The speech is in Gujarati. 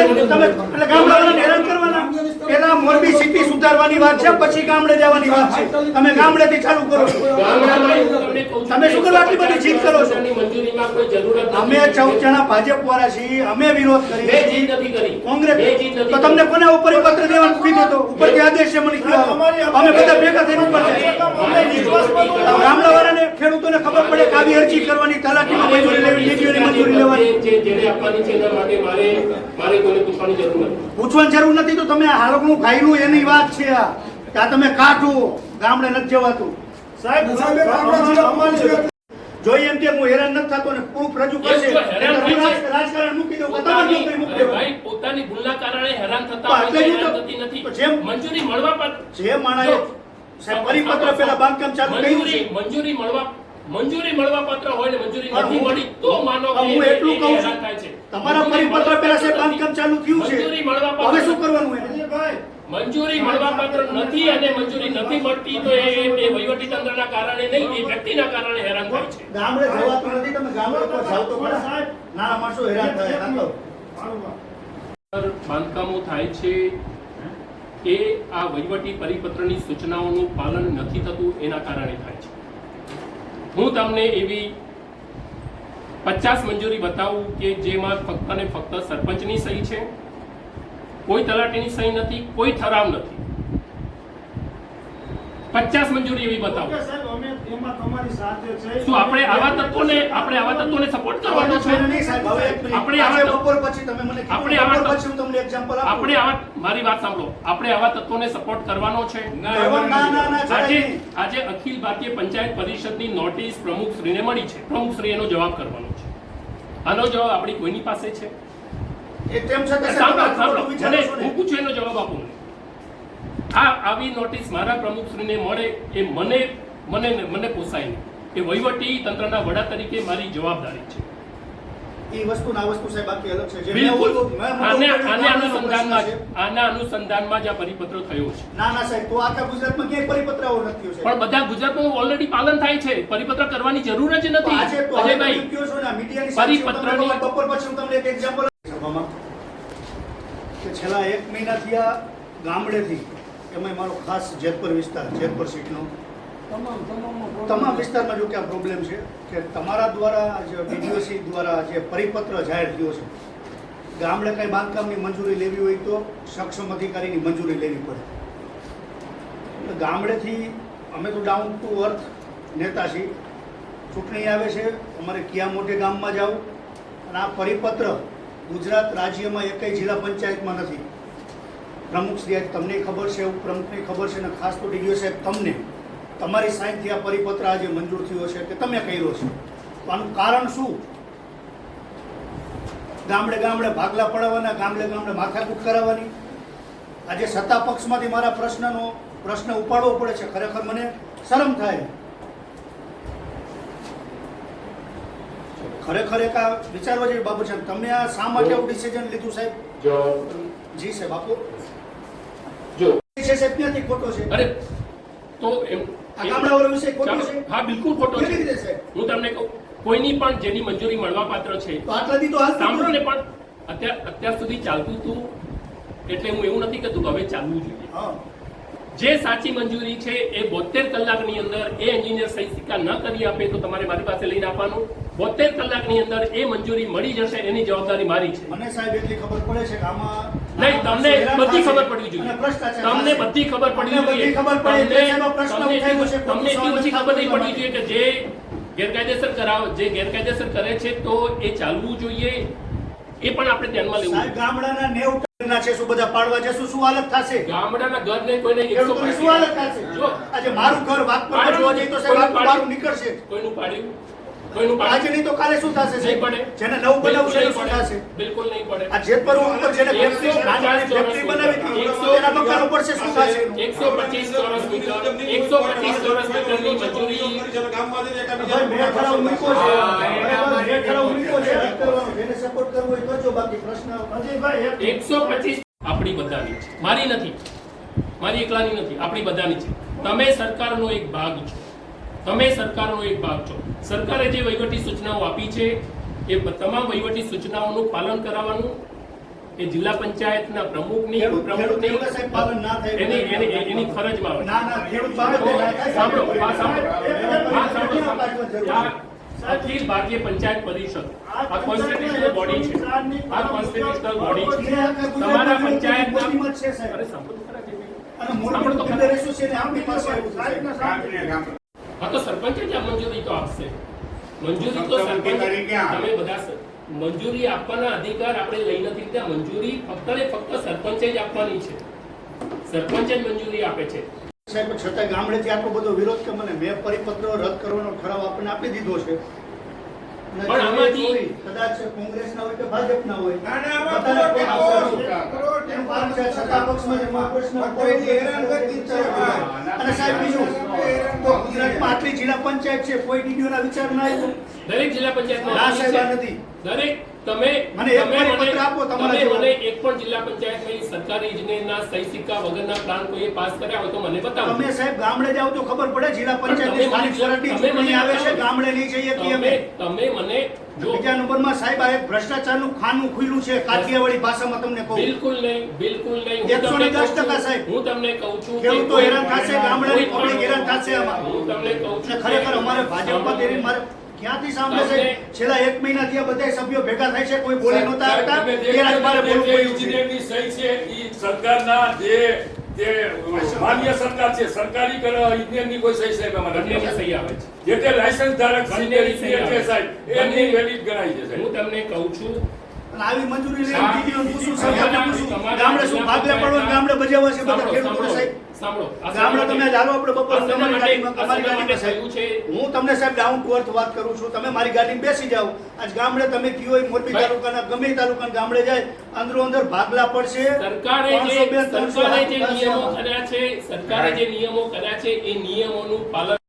ગામડે તમે એટલે ગામડાવાળાને હેરાન કરવાના? પેલા મોરબી સિટી સુધારવાની વાત છે પછી ગામડે જવાની વાત છે. તમે ગામડેથી ચાલુ કરો છો. તમે શું કરો આટલી બધી જીત કરો છો? અમે ચૌદ જણા ભાજપ વાળા છીએ. અમે વિરોધ કરી. કોંગ્રેસ તો તમને કોને ઉપર પત્ર દેવાનું કીધું તો ઉપરથી આદેશ છે મને કયો અમે બધા ભેગા થઈને ઉપર જઈએ ગામડાવાળાને ખેડૂતોને ખબર પડે કે આવી અરજી કરવાની તલાટીમાં મંજૂરી લેવી મંજૂરી જે- જેને આપવાની છે એના માટે મારે મારે કોઈને પૂછવાની જરૂર નથી. પૂછવાની જરૂર નથી તો તમે હાલનું ખાઈનું એની વાત છે આ. કે તમે કાઢો. ગામડે નથી જવાતું. સાહેબ જોઈ એમ કે હું હેરાન નથી થતો ને પ્રૂફ રજૂ કરશે. છે. રાજકારણ મૂકી દઉં પોતાની નોકરી મૂકી દઉં. ભાઈ પોતાની ભૂલના કારણે હેરાન થતા થતી નથી. તો જેમ- મંજૂરી મળવા પર જે માણસે સાહેબ પરિપત્ર પેલા બાંધકામ ચાલુ કર્યું છે. મંજૂરી મળવા મંજૂરી મળવા પાત્ર હોય ને મંજૂરી નથી મળી તો માનો કે હું એટલું કહું છું તમારા પરિપત્ર પહેલા સાહેબ બાંધકામ ચાલુ થયું છે? મંજૂરી મળવા પાત્ર હવે શું કરવાનું એને? મંજૂરી મળવા પાત્ર નથી અને મંજૂરી નથી મળતી તો એ એ વહીવટી તંત્રના કારણે નહીં એ વ્યક્તિના કારણે હેરાન થાય છે. ગામડે જવાતું નથી તમે ગામડે પર જાવ તો પણ સાહેબ નાના માણસો હેરાન થાય ના બાંધકામો થાય છે એ આ વહીવટી પરિપત્રની સૂચનાઓનું પાલન નથી થતું એના કારણે થાય છે. હું તમને એવી પચાસ મંજૂરી બતાવું કે જેમાં ફક્ત ને ફક્ત સરપંચની સહી છે, કોઈ તલાટીની સહી નથી, કોઈ ઠરાવ નથી. પચાસ મંજૂરી એવી બતાવો. શું આપણે આવા તત્વોને આપણે આવા તત્વોને સપોર્ટ કરવાનો છે? નહીં સાહેબ હવે એક મિનિટ. આપણે આવા બપોર પછી તમે મને આપણે આવા પછી હું તમને એક્ઝામ્પલ આપું. આપણે આવા મારી વાત સાંભળો. આપણે આવા તત્વોને સપોર્ટ કરવાનો છે? ના ના ના જરાય આજે આજે અખિલ ભારતીય પંચાયત પરિષદની નોટિસ પ્રમુખ શ્રીને મળી છે. પ્રમુખ શ્રી એનો જવાબ કરવાનો છે. આનો જવાબ આપણી કોઈની પાસે છે? એ તેમ છતાં સાંભળો સાંભળો થોડું મને વિચારો છો ને. હું પૂછું એનો જવાબ આપો મને આ આવી નોટિસ મારા પ્રમુખશ્રીને મળે એ મને મને મને પોસાય નહીં. એ વહીવટી તંત્રના વડા તરીકે મારી જવાબદારી છે. એ વસ્તુ ના વસ્તુ સાહેબ બાકી અલગ છે. જે મેં બિલકુલ. ઓલું- મેં મોટું આને આને અનુસંધાનમાં જ પ્રશ્ન છે. આના અનુસંધાનમાં જ આ પરિપત્ર થયો છે. ના ના સાહેબ તો આખા ગુજરાતમાં ક્યાંય પરિપત્ર આવો નથી થયો પણ બધા ગુજરાતમાં ઓલરેડી પાલન થાય છે. પરિપત્ર કરવાની જરૂર જ નથી. અજયભાઈ કહો છો ને, મીડિયાની પરિપત્રની- બપોર પછી હું તમને એક એક્ઝામ્પલ સભામાં કે છેલ્લા એક મહિનાથી આ ગામડેથી એમાં મારો ખાસ જેતપુર વિસ્તાર જેતપુર સીટનો. તમામ વિસ્તારમાં જો કે આ પ્રોબ્લેમ છે કે તમારા દ્વારા જે બીડીઓસી દ્વારા જે પરિપત્ર જાહેર થયો છે ગામડે કંઈ બાંધકામની મંજૂરી લેવી હોય તો સક્ષમ અધિકારીની મંજૂરી લેવી પડે. ગામડેથી અમે તો ડાઉન ટુ અર્થ નેતા છીએ. ચૂંટણી આવે છે અમારે ક્યાં મોટે ગામમાં જાવ અને આ પરિપત્ર ગુજરાત રાજ્યમાં એકેય જિલ્લા પંચાયતમાં નથી. પ્રમુખ શ્રી તમને ખબર છે ઉપપ્રમુખને ખબર છે અને ખાસ તો ડીડીઓ સાહેબ તમને. તમારી સાઈનથી આ પરિપત્ર આજે મંજૂર થયો છે કે તમે કર્યો છે. તો આનું કારણ શું? ગામડે ગામડે ભાગલા પડાવવાના ગામડે ગામડે માથાકૂટ કરાવવાની. આજે સત્તા પક્ષમાંથી મારા પ્રશ્નનો પ્રશ્ન ઉપાડવો પડે છે. ખરેખર મને શરમ થાય. ખરેખર એક આ વિચારવા જેવી બાબત છે. તમે આ શા માટે ડિસિઝન લીધું સાહેબ? જી સાહેબ આપો. છે સાહેબ ક્યાંથી ખોટો છે. અરે તો આ ગામડાવાળો વિષય ખોટો છે? હા બિલકુલ ખોટો છે. હું તમને કહું કોઈની પણ જેની મંજૂરી મળવા પાત્ર છે તો તો સાંભળો ને પણ અત્યાર અત્યાર સુધી ચાલતું હતું એટલે હું એવું નથી કહેતું કે હવે ચાલવું જોઈએ. જે સાચી મંજૂરી છે એ બોતેર કલાકની અંદર એ એન્જિનિયર સહી સિક્કા ન કરી આપે તો તમારે મારી પાસે લઈને આપવાનું. બોતેર કલાકની અંદર એ મંજૂરી મળી જશે એની જવાબદારી મારી છે. મને સાહેબ એટલી ખબર પડે છે કે આમાં નહીં તમને બધી ખબર પડવી જોઈએ. તમને બધી ખબર પડવી જોઈએ. તમને- એટલી- ઓછી ખબર નહીં પડવી જોઈએ કે જે ગેરકાયદેસર કરાવ જે ગેરકાયદેસર કરે છે તો એ ચાલવું જોઈએ. એ પણ આપણે ધ્યાનમાં લેવું ગામડાના નેવ ના છે શું બધા પાડવા જશું? શું હાલત થશે? ગામડાના ઘરને કોઈને એકસો ખેડૂતોની શું હાલત થશે? જો. આજે મારું ઘર વાઘપરમાં જોવા જઈએ તો સાહેબ મારું નીકળશે. કોઈનું પાડ્યું? આજે નહીં તો કાલે શું થશે નહીં પડે. જેને નવું બનાવવું છે શું થશે? બિલકુલ નહીં પડે. આ જેતપુર ઉપર જેને ફેક્ટરી ફેક્ટરી બનાવી હતી એના મકાન ઉપર છે શું થશે? એનું? એકસો પચીસ ચોરસ મીટર. એકસો પચીસ ચોરસ મીટરની મંજૂરી. ભાઈ, મેં ખરા મૂક્યો છે. બરાબર, મેં ઠરાવ મૂક્યો છે. એને સપોર્ટ કરવો હોય કરજો. બાકી પ્રશ્ન અજયભાઈ, એક એકસો પચીસ આપણી બધાની છે. મારી નથી. મારી એકલાની નથી. આપણી બધાની છે. તમે સરકારનો એક ભાગ છો. તમે સરકારનો એક ભાગ છો સરકારે જે વહીવટી સૂચનાઓ આપી છે એ તમામ વહીવટી સૂચનાઓનું પાલન કરાવવાનું એ જિલ્લા પંચાયતના પ્રમુખની સાહેબ પાલન ના થાય. એની એની એની ફરજમાં આવે ના ના ખેડૂત સાંભળો આ સાંભળો. આ અખિલ ભારતીય પંચાયત પરિષદ આ કોન્સ્ટિટ્યુશનલ બોડી છે આ કોન્સ્ટિટ્યુશનલ બોડી છે તમારા પંચાયતના બુદ્ધિમત છે સાહેબ. અરે સાંભળો તો ખરા જે અને સાંભળો તો ખરા. એસોસિએશન આપણી પાસે આવ્યું છે સાહેબ. હા તો સરપંચ જ આ મંજૂરી તો આપશે. મંજૂરી તો સરપંચ તમે બધા મંજૂરી આપવાના અધિકાર આપણે લઈ નથી લીધા. મંજૂરી ફક્ત ને ફક્ત સરપંચે જ આપવાની છે. સરપંચ જ મંજૂરી આપે છે. સાહેબ છતાં ગામડેથી આટલો બધો વિરોધ કે મને મેં પરિપત્ર રદ કરવાનો ઠરાવ આપણને આપી દીધો છે. પણ આમાંથી- કદાચ કદાચ કોંગ્રેસના હોય કે ભાજપના હોય ના, ના, છે. અને સાહેબ બીજું પંચાયત છે કોઈ ડીડીઓના વિચાર ના આવ્યો દરેક જિલ્લા પંચાયતમાં ના સાહેબ. નથી દરેક તમે મને એક પણ પત્ર આપો તમારા તમે જેવો. મને એક પણ જિલ્લા પંચાયતમાં સરકારી ઇજનેરના સહી સિક્કા વગરના પ્લાન કોઈએ પાસ કર્યા હોય તો મને બતાવો તમે સાહેબ ગામડે જાવ તો ખબર પડે જિલ્લા પંચાયતની સ્થાનિક સ્વરાજની ચૂંટણી આવે છે. ગામડે લઈ જઈએ કે અમે તમે મને જો બીજા નંબરમાં સાહેબ આ એક ભ્રષ્ટાચારનું ખાનું ખુલ્લું છે કાઠિયાવાડી ભાષામાં તમને કહું બિલકુલ નહીં બિલકુલ નહીં એકસો ને દસ ટકા સાહેબ. હું તમને કહું છું કે ખેડૂતો હેરાન થશે ગામડાની પબ્લિક હેરાન થશે આમાં હું તમને કહું છું ખરેખર અમારે ભાજપમાં મારે ક્યાંથી સાંભળે છે? છેલ્લા એક મહિનાથી આ બધા સભ્યો ભેગા થાય છે કોઈ બોલી નતા જે- એ રાત બોલવું પડ્યું છે. ઇજનેરની સહી છે ઈ સરકારના જે જે માન્ય સરકાર છે સરકારી કર- ની કોઈ સહી સાહેબ નથી. સહી આવે છે. જે તે લાયસન્સ ધારક સહી છે સાહેબ એની વેલિડ ગણાય છે હું તમને કહું છું અને આવી મંજૂરી લઈને હા. પૂછું સરકારને પૂછું. ગામડે શું ભાગલે પડવા ગામડે બજાવવા છે બધા ખેડૂતો સાહેબ. સાંભળો. આ ગામડે શેના તમે માટે- આપણે બપોર તમારી ગાડીમાં તમારી ગાડીમાં સાહેબ. હું તમને સાહેબ ડાઉન ટુ અર્થ વાત કરું છું. તમે મારી ગાડીમાં બેસી જાઓ. આજ ગામડે તમે કયો હોય મોરબી તાલુકાના ગમે તાલુકાના ગામડે જાય અંદરો અંદર ભાગલા પડશે. સરકારે જે 300 બે 300 સરકારે જે નિયમો કર્યા છે સરકારે જે નિયમો કર્યા છે એ નિયમોનું પાલન